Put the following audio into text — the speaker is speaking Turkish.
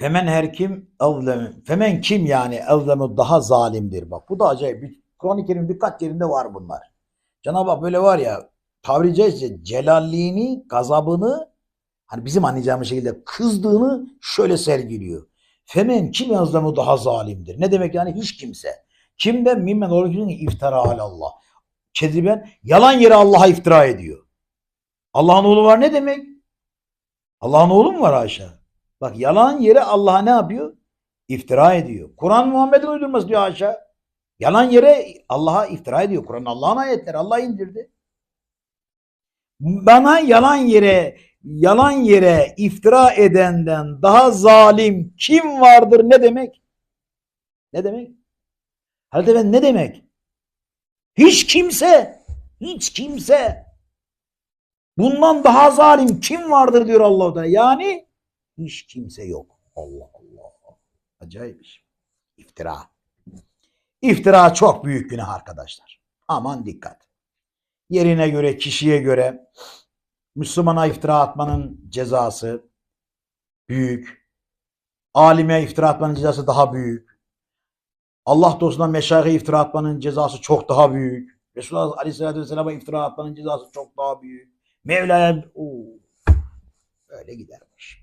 Femen her kim evlem femen kim yani evlemu daha zalimdir. Bak bu da acayip. Kur'an-ı Kerim birkaç yerinde var bunlar. Cenab-ı Hak böyle var ya tabiri caizse celalliğini, gazabını hani bizim anlayacağımız şekilde kızdığını şöyle sergiliyor. Femen kim evlemu daha zalimdir. Ne demek yani hiç kimse. Kimden mimmen ki iftara alallah. Keziben yalan yere Allah'a iftira ediyor. Allah'ın oğlu var ne demek? Allah'ın oğlu mu var haşa? Bak yalan yere Allah'a ne yapıyor? İftira ediyor. Kur'an Muhammed'in uydurması diyor haşa. Yalan yere Allah'a iftira ediyor. Kur'an Allah'ın ayetleri. Allah indirdi. Bana yalan yere yalan yere iftira edenden daha zalim kim vardır ne demek? Ne demek? Halbuki ben ne demek? Hiç kimse, hiç kimse bundan daha zalim kim vardır diyor Allah Teala. Yani hiç kimse yok. Allah Allah. Acayip iş. İftira. İftira çok büyük günah arkadaşlar. Aman dikkat. Yerine göre, kişiye göre Müslümana iftira atmanın cezası büyük. Alime iftira atmanın cezası daha büyük. Allah dostuna meşayihe iftira atmanın cezası çok daha büyük. Resulullah Aleyhisselatü Vesselam'a iftira atmanın cezası çok daha büyük. Mevla'ya Oo, öyle gidermiş.